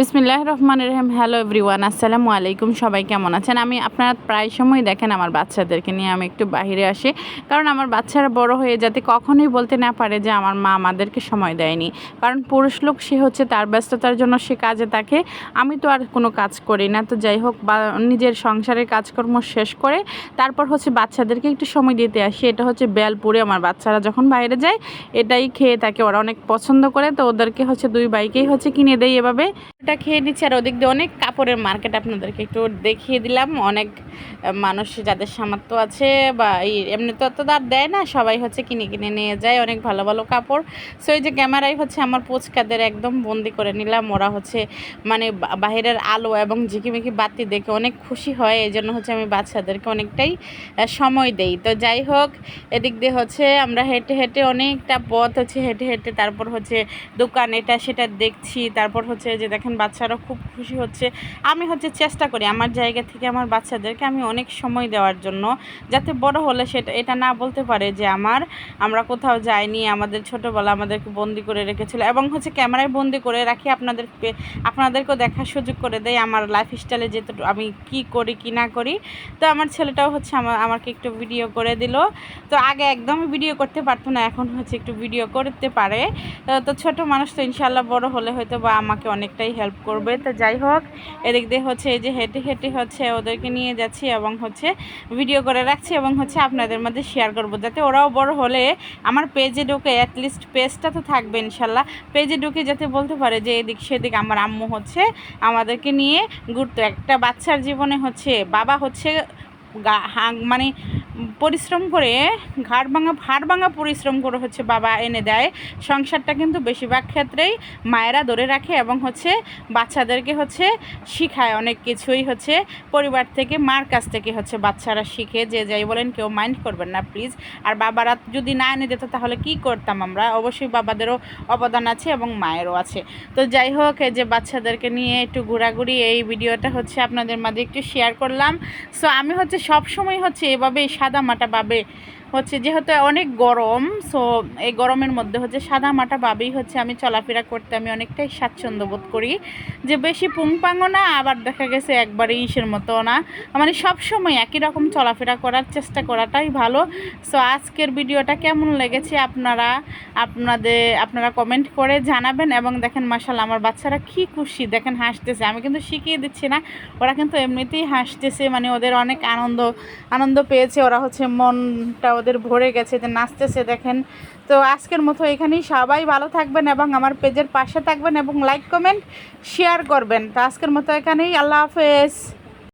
বিসমিল্লাহ রহমান রহিম। Hello everyone আসসালামু আলাইকুম। সবাই কেমন আছেন? আমি আপনারা প্রায় সময় দেখেন আমার বাচ্চাদেরকে নিয়ে আমি একটু বাইরে আসি। কারণ আমার বাচ্চারা বড় হয়ে যাতে কখনোই বলতে না পারে যে আমার মা আমাদেরকে সময় দেয়নি। কারণ পুরুষ লোক, সে হচ্ছে তার ব্যস্ততার জন্য সে কাজে থাকে। আমি তো আর কোনো কাজ করি না। তো যাই হোক, বা নিজের সংসারের কাজকর্ম শেষ করে তারপর হচ্ছে বাচ্চাদেরকে একটু সময় দিতে আসি। এটা হচ্ছে বেলপুরে আমার বাচ্চারা যখন বাইরে যায়, এটাই খেয়ে থাকে। ওরা অনেক পছন্দ করে। তো ওদেরকে হচ্ছে দুই বাইকেই হচ্ছে কিনে দেয় এভাবে। খেয়ে নিচ্ছি আর ওদিক দিয়ে অনেক কাপড়ের মার্কেট আপনাদেরকে একটু দেখিয়ে দিলাম অনেক মানুষ যাদের সামর্থ্য আছে বা এই এমনি তো তো আর দেয় না, সবাই হচ্ছে কিনে কিনে নিয়ে যায়, অনেক ভালো ভালো কাপড়। সো এই যে ক্যামেরায় হচ্ছে আমার পোচকাদের একদম বন্দি করে নিলাম, ওরা হচ্ছে মানে বাহিরের আলো এবং ঝিকিমিকি বাতি দেখে অনেক খুশি হয় এই জন্য হচ্ছে আমি বাচ্চাদেরকে অনেকটাই সময় দেই। তো যাই হোক, এদিক দিয়ে হচ্ছে আমরা হেঁটে হেঁটে অনেকটা পথ হচ্ছে হেঁটে হেঁটে তারপর হচ্ছে দোকান এটা সেটা দেখছি, তারপর হচ্ছে যে দেখেন বাচ্চারা খুব খুশি হচ্ছে। আমি হচ্ছে চেষ্টা করি আমার জায়গা থেকে আমার বাচ্চাদেরকে আমি অনেক সময় দেওয়ার জন্য, যাতে বড় হলে সেটা, এটা না বলতে পারে যে আমার, আমরা কোথাও যাইনি, আমাদের ছোটোবেলা আমাদেরকে বন্দি করে রেখেছিল এবং হচ্ছে ক্যামেরায় বন্দি করে রাখি আপনাদের আপনাদেরকেও দেখার সুযোগ করে দেয় আমার লাইফ স্টাইলে যেহেতু আমি কি করি, কি না করি। তো আমার ছেলেটাও হচ্ছে আমার আমাকে একটু ভিডিও করে দিল। তো আগে একদমই ভিডিও করতে পারতো না, এখন হচ্ছে একটু ভিডিও করতে পারে। তো তো ছোট মানুষ তো ইনশাল্লাহ বড় হলে হয়তো বা আমাকে অনেকটাই হেল্প করবে। তো যাই হোক, এদিক দিয়ে হচ্ছে এই যে হেঁটে হেঁটে হচ্ছে ওদেরকে নিয়ে যাচ্ছি এবং হচ্ছে ভিডিও করে রাখছি এবং হচ্ছে আপনাদের মধ্যে শেয়ার করব। যাতে ওরাও বড় হলে আমার পেজে ঢুকে অ্যাটলিস্ট পেজটা তো থাকবে ইনশাল্লাহ। পেজে ঢুকে যাতে বলতে পারে যে এদিক সেদিক আমার আম্মু হচ্ছে আমাদেরকে নিয়ে ঘুরতো। একটা বাচ্চার জীবনে হচ্ছে বাবা হচ্ছে মানে পরিশ্রম করে ঘাড় ভাঙা, হাড় ভাঙা পরিশ্রম করে হচ্ছে বাবা এনে দেয়। সংসারটা কিন্তু বেশিরভাগ ক্ষেত্রেই মায়েরা ধরে রাখে এবং হচ্ছে বাচ্চাদেরকে হচ্ছে শিখায় অনেক কিছুই হচ্ছে পরিবার থেকে, মার কাছ থেকে হচ্ছে বাচ্চারা শিখে যে যাই বলেন কেউ মাইন্ড করবেন না, প্লিজ। আর বাবারা যদি না এনে দিত তাহলে কি করতাম আমরা? অবশ্যই বাবাদেরও অবদান আছে এবং মায়েরও আছে। তো যাই হোক, এই যে বাচ্চাদেরকে নিয়ে একটু ঘোরাঘুরি, এই ভিডিওটা হচ্ছে আপনাদের মাঝে একটু শেয়ার করলাম। সো আমি হচ্ছে সব সময় হচ্ছে এভাবেই সাদা মাটা ভাবে হচ্ছে যেহেতু অনেক গরম সো এই গরমের মধ্যে হচ্ছে সাদা মাটা ভাবেই হচ্ছে আমি চলাফেরা করতে, আমি অনেকটাই স্বাচ্ছন্দ্য বোধ করি। যে বেশি পুংপাংও না, আবার দেখা গেছে একবারে ইসের মতো না। মানে সব সময় একই রকম চলাফেরা করার চেষ্টা করাটাই ভালো। সো আজকের ভিডিওটা কেমন লেগেছে আপনারা, আপনাদের, আপনারা কমেন্ট করে জানাবেন এবং দেখেন মাসাল আমার বাচ্চারা কি খুশি। দেখেন হাসতেছে, আমি কিন্তু শিখিয়ে দিচ্ছি না, ওরা কিন্তু এমনিতেই হাসতেছে মানে ওদের অনেক আনন্দ আনন্দ পেয়েছে, ওরা হচ্ছে মনটা ওদের ভরে গেছে, যে নাচতেছে দেখেন। তো আজকের মতো এখানেই সবাই ভালো থাকবেন এবং আমার পেজের পাশে থাকবেন এবং লাইক কমেন্ট শেয়ার করবেন। তো আজকের মতো এখানেই, আল্লাহ হাফেজ।